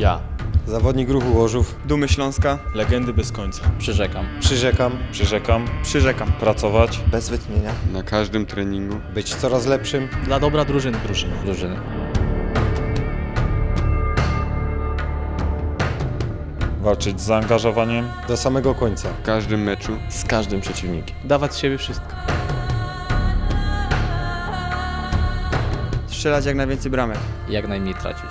Ja. Zawodnik ruchu Łożów. Dumy Śląska. Legendy bez końca. Przyrzekam. Przyrzekam Przyrzekam Przyrzekam. pracować bez wytchnienia. Na każdym treningu. Być coraz lepszym. Dla dobra drużyny. Drużyny. Drużyny. walczyć z zaangażowaniem, Do samego końca. W każdym meczu. Z każdym przeciwnikiem. Dawać z siebie wszystko. Strzelać jak najwięcej bramek. Jak najmniej tracić.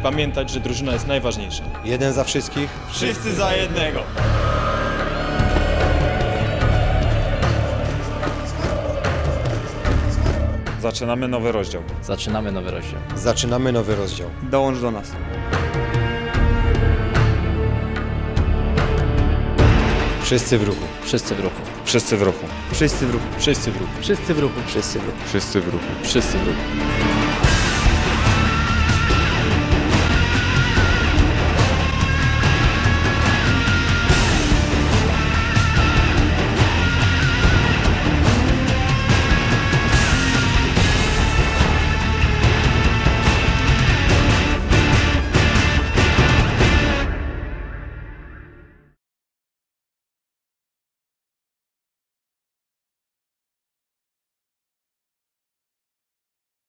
Pamiętać, że drużyna jest najważniejsza. Jeden za wszystkich. Wszyscy za jednego! Zaczynamy nowy rozdział. Zaczynamy nowy rozdział. Zaczynamy nowy rozdział. Dołącz do nas. Wszyscy w ruchu. Wszyscy w ruchu. Wszyscy w ruchu. Wszyscy w ruchu. Wszyscy w ruchu. Wszyscy w ruchu. Wszyscy w ruchu. Wszyscy w ruchu. Wszyscy w ruchu.